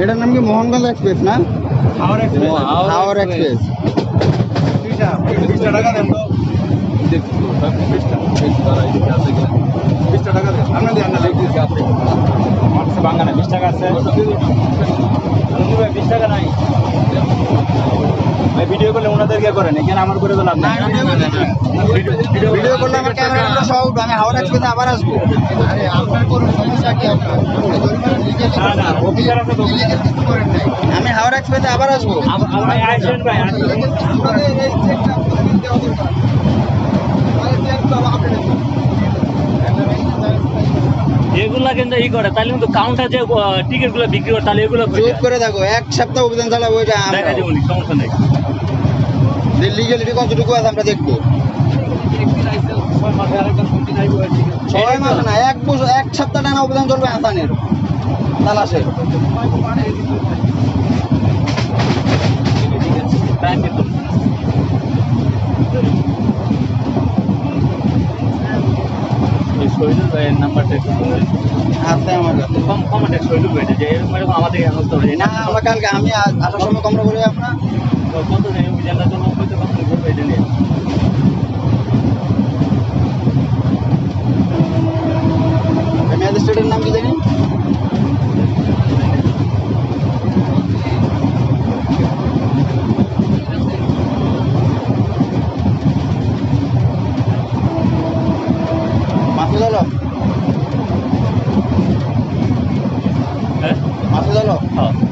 এটার নাম কি মোহনগঞ্জ এক্সপ্রেস না হাওড় এক্সপ্রেস বাঙালি বিশ টাকা আছে বিশ টাকা নাই? ভিডিও করলে ওনাদের কে করেন এখানে আমার করে তো লাভ নাই। ভিডিও করলে আমার ক্যামেরা উঠবো। আমি হাওড় এক্সপ্রেসে আবার আসব। না না অফিসার আছে তো আমি হাওড় এক্সপ্রেসে আবার আসব। ভাই আসেন ভাই আসেন। এগুলা কিন্তু ই করে তাহলে কিন্তু কাউন্টার যে টিকিটগুলো বিক্রি করে তাহলে এগুলো চুপ করে থাকো এক সপ্তাহ অভিযান চালাবো এটা দেখা যাবে সমস্যা নেই। লিগেলিটি কতটুকু আছে আমরা দেখব। ছয় মাস না এক বছর এক সপ্তাহ টানা অভিযান চলবে আসানের তালাশের। শহীদুল ভাইয়ের নাম্বারটা একটু বলুন। আমার কাছে। কম একটা শহীদুল ভাইটা যে এরকম এরকম আমাদের অবস্থা হয়েছে না আমরা কালকে আমি আসার সময় কমরা করে আপনার। কত নেই অভিযানটা 好。